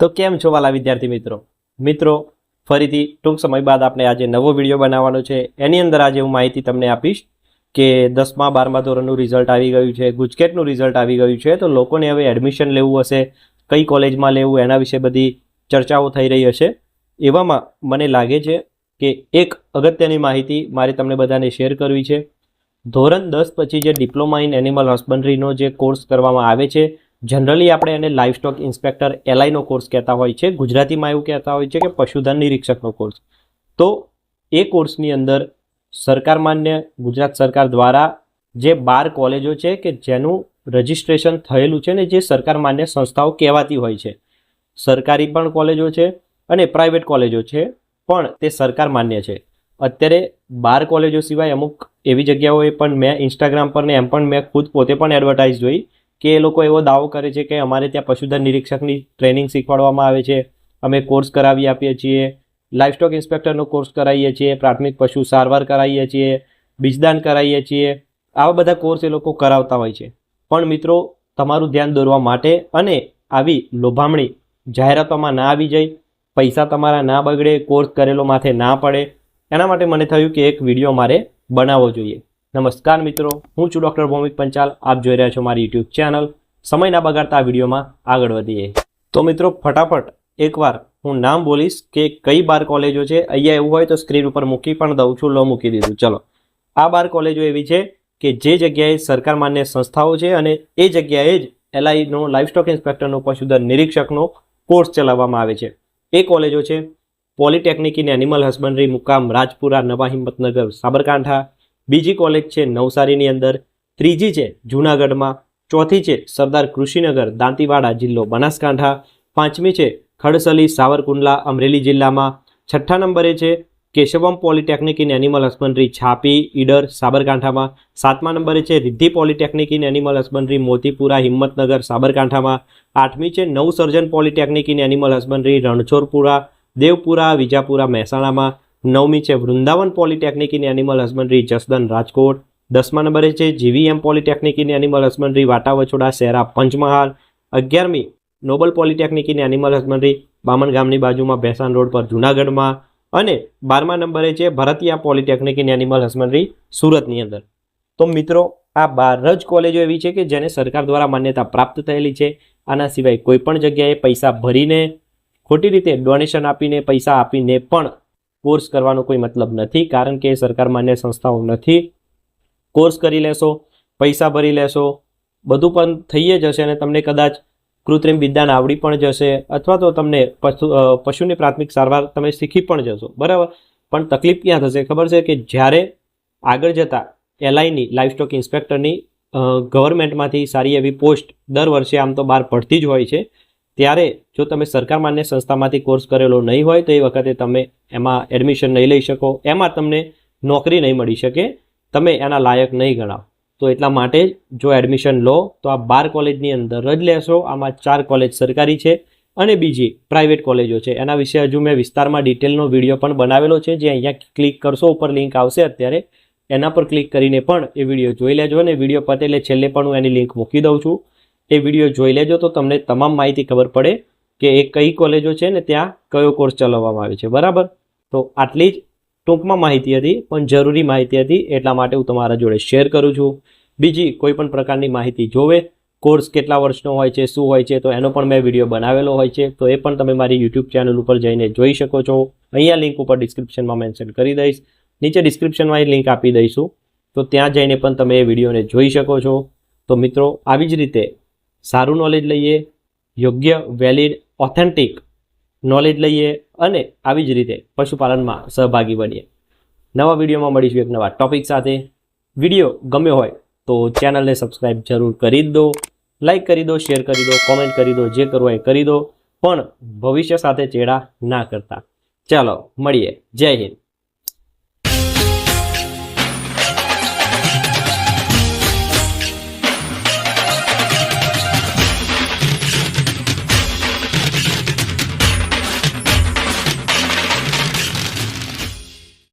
તો કેમ છો વાલા વિદ્યાર્થી મિત્રો? મિત્રો, ફરીથી ટૂંક સમય બાદ આપણે આજે નવો વીડિયો બનાવવાનો છે. એની અંદર આજે હું માહિતી તમને આપીશ કે દસમા, બારમા ધોરણનું રિઝલ્ટ આવી ગયું છે, ગુજકેટનું રિઝલ્ટ આવી ગયું છે. તો લોકોને હવે એડમિશન લેવું હશે, કઈ કોલેજમાં લેવું, એના વિશે બધી ચર્ચાઓ થઈ રહી હશે. એવામાં મને લાગે છે કે એક અગત્યની માહિતી મારે તમને બધાને શેર કરવી છે. ધોરણ દસ પછી જે ડિપ્લોમા ઇન એનિમલ હસબન્ડરીનો જે કોર્સ કરવામાં આવે છે જનરલી આપણે એને લાઇવસ્ટોક ઇન્સ્પેક્ટર એલઆઈનો કોર્સ કહેતા હોય છે. ગુજરાતીમાં એવું કહેતા હોય છે કે પશુધન નિરીક્ષકનો કોર્સ તો એ કોર્સની અંદર સરકાર માન્ય ગુજરાત સરકાર દ્વારા જે બાર કોલેજો છે કે જેનું રજિસ્ટ્રેશન થયેલું છે ને જે સરકાર માન્ય સંસ્થાઓ કહેવાતી હોય છે. સરકારી પણ કોલેજો છે અને પ્રાઇવેટ કોલેજો છે, પણ તે સરકાર માન્ય છે. અત્યારે બાર કોલેજો સિવાય અમુક એવી જગ્યાઓએ પણ મેં ઇન્સ્ટાગ્રામ પર ને એમ પણ મેં ખુદ પોતે પણ એડવર્ટાઇઝ જોઈ. કે એ લોકો એવો દાવો કરે છે કે અમારે ત્યાં પશુધન નિરીક્ષકની ટ્રેનિંગ શીખવાડવામાં આવે છે. અમે કોર્સ કરાવી આપીએ છીએ. લાઇફસ્ટોક ઇન્સ્પેક્ટરનો કોર્સ કરાવીએ છીએ. પ્રાથમિક પશુ સારવાર કરાવીએ છીએ. બીજદાન કરાવીએ છીએ. આવા બધા કોર્સ એ લોકો કરાવતા હોય છે. પણ મિત્રો, તમારું ધ્યાન દોરવા માટે અને આવી લોભામણી જાહેરાતોમાં ના આવી જાય, પૈસા તમારા ના બગડે કોર્સ કરેલો માથે ના પડે, એના માટે મને થયું કે એક વીડિયો મારે બનાવવો જોઈએ. નમસ્કાર મિત્રો, હું છું ડૉક્ટર ભૌમિક પંચાલ. આપ જોઈ રહ્યા છો મારી યુટ્યુબ ચેનલ. સમય ના બગાડતા વિડીયોમાં આગળ વધીએ. તો મિત્રો, ફટાફટ એકવાર હું નામ બોલીશ કે કઈ બાર કોલેજો છે. અહીંયા એવું હોય તો સ્ક્રીન ઉપર મૂકી પણ દઉં છું, લો મૂકી દીધું. ચલો. આ બાર કોલેજો એવી છે કે જે જગ્યાએ સરકાર માન્ય સંસ્થાઓ છે અને એ જગ્યાએ જ એલઆઈનો લાઇફસ્ટોક ઇન્સ્પેક્ટરનો પશુધન નિરીક્ષકનો કોર્સ ચલાવવામાં આવે છે. એ કોલેજો છે. પોલિટેકનિક ઇન એનિમલ હસબન્ડરી મુકામ રાજપુરા નવા હિંમતનગર સાબરકાંઠા બીજી કોલેજ છે નવસારીની અંદર. ત્રીજી છે જૂનાગઢમાં. ચોથી છે સરદાર કૃષિનગર દાંતીવાડા જિલ્લો બનાસકાંઠા. પાંચમી છે ખડસલી સાવરકુંડલા અમરેલી જિલ્લામાં. છઠ્ઠા નંબરે છે Keshavam polytechnic in animal husbandry Chhapi, Idar, સાબરકાંઠામાં. સાતમા નંબરે છે Riddhi polytechnic in animal husbandry Motipura, Himmatnagar, સાબરકાંઠામાં. આઠમી છે Navsarjan polytechnic in animal husbandry Ranchhodpura, Devpura, Vijapura, મહેસાણામાં. નવમી છે Vrindavan polytechnic in animal husbandry, Jasdan Rajkot. દસમા નંબરે છે GVM polytechnic in animal husbandry, Vatavachhoda, Shehra Panchmahal. અગિયારમી, Noble polytechnic in animal husbandry, Baman ગામની બાજુમાં ભેસાણ રોડ પર જૂનાગઢમાં. અને બારમા નંબરે છે Bharatiya polytechnic in animal husbandry, સુરતની અંદર. તો મિત્રો, આ બાર જ કોલેજો એવી છે કે જેને સરકાર દ્વારા માન્યતા પ્રાપ્ત થયેલી છે. આના સિવાય કોઈપણ જગ્યાએ પૈસા ભરીને ખોટી રીતે ડોનેશન આપીને પૈસા આપીને પણ કોર્સ કરવાનો કોઈ મતલબ નથી, કારણ કે સરકાર માન્ય સંસ્થાઓ નથી. કોર્સ કરી લેશો, પૈસા ભરી લેશો, બધું પણ થઈ જશે અને તમને કદાચ કૃત્રિમ વિદ્યાન આવડી પણ જશે અથવા તો તમને પશુ પશુની પ્રાથમિક સારવાર તમે શીખી પણ જશો. બરાબર? પણ તકલીફ ક્યાં થશે? ખબર છે કે જ્યારે આગળ જતાં એલઆઈની લાઇફસ્ટોક ઇન્સ્પેક્ટરની ગવર્મેન્ટમાંથી સારી એવી પોસ્ટ દર વર્ષે આમ તો બહાર પડતી જ હોય છે. ત્યારે જો તમે સરકાર માન્ય સંસ્થામાંથી કોર્સ કરેલો નહીં હોય, તો એ વખતે તમે એમાં એડમિશન નહીં લઈ શકો. એમાં તમને નોકરી નહીં મળી શકે. તમે એના લાયક નહીં ગણાવ. તો એટલા માટે જ એડમિશન લો, તો આ બાર કોલેજની અંદર જ લેશો. આમાં ચાર કોલેજ સરકારી છે અને બીજી પ્રાઇવેટ કોલેજો છે. એના વિશે હજુ મેં વિસ્તારમાં ડિટેલનો વીડિયો પણ બનાવેલો છે. જે અહીંયા ક્લિક કરશો, ઉપર લિંક આવશે અત્યારે. એના પર ક્લિક કરીને પણ એ વીડિયો જોઈ લેજો અને વીડિયો પતે એટલે છેલ્લે પણ હું એની લિંક મૂકી દઉં છું. એ વીડિયો જોઈ લેજો તો તમને તમામ માહિતી ખબર પડે કે એ કઈ કોલેજો છે ને ત્યાં કયો કોર્સ ચલાવવામાં આવે છે. બરાબર? તો આટલી જ ટૂંકમાં માહિતી હતી, પણ જરૂરી માહિતી હતી એટલા માટે હું તમારા જોડે શેર કરું છું. બીજી કોઈ પણ પ્રકારની માહિતી જોવે, કોર્સ કેટલા વર્ષનો હોય છે, શું હોય છે, તો એનો પણ મેં વીડિયો બનાવેલો હોય છે, તો એ પણ તમે મારી યુટ્યુબ ચેનલ ઉપર જઈને જોઈ શકો છો. અહીંયા લિંક ઉપર ડિસ્ક્રિપ્શનમાં મેન્શન કરી દઈશ. નીચે ડિસ્ક્રિપ્શનમાં એ લિંક આપી દઈશું. તો ત્યાં જઈને પણ તમે એ વિડીયોને જોઈ શકો છો. તો મિત્રો, આવી જ રીતે સારું નોલેજ લઈએ, યોગ્ય વેલિડ ઓથેન્ટિક નોલેજ લઈએ અને આવી જ રીતે પશુપાલનમાં સહભાગી બનીએ. નવા વિડીયોમાં મળીશું એક નવા ટોપિક સાથે. વીડિયો ગમ્યો હોય તો ચેનલને સબસ્ક્રાઈબ જરૂર કરી દો લાઈક કરી દો શેર કરી દો કોમેન્ટ કરી દો, જે કરવું એ કરી દો, પણ ભવિષ્ય સાથે ચેડા ના કરતા. ચાલો, મળીએ. જય હિન્દ.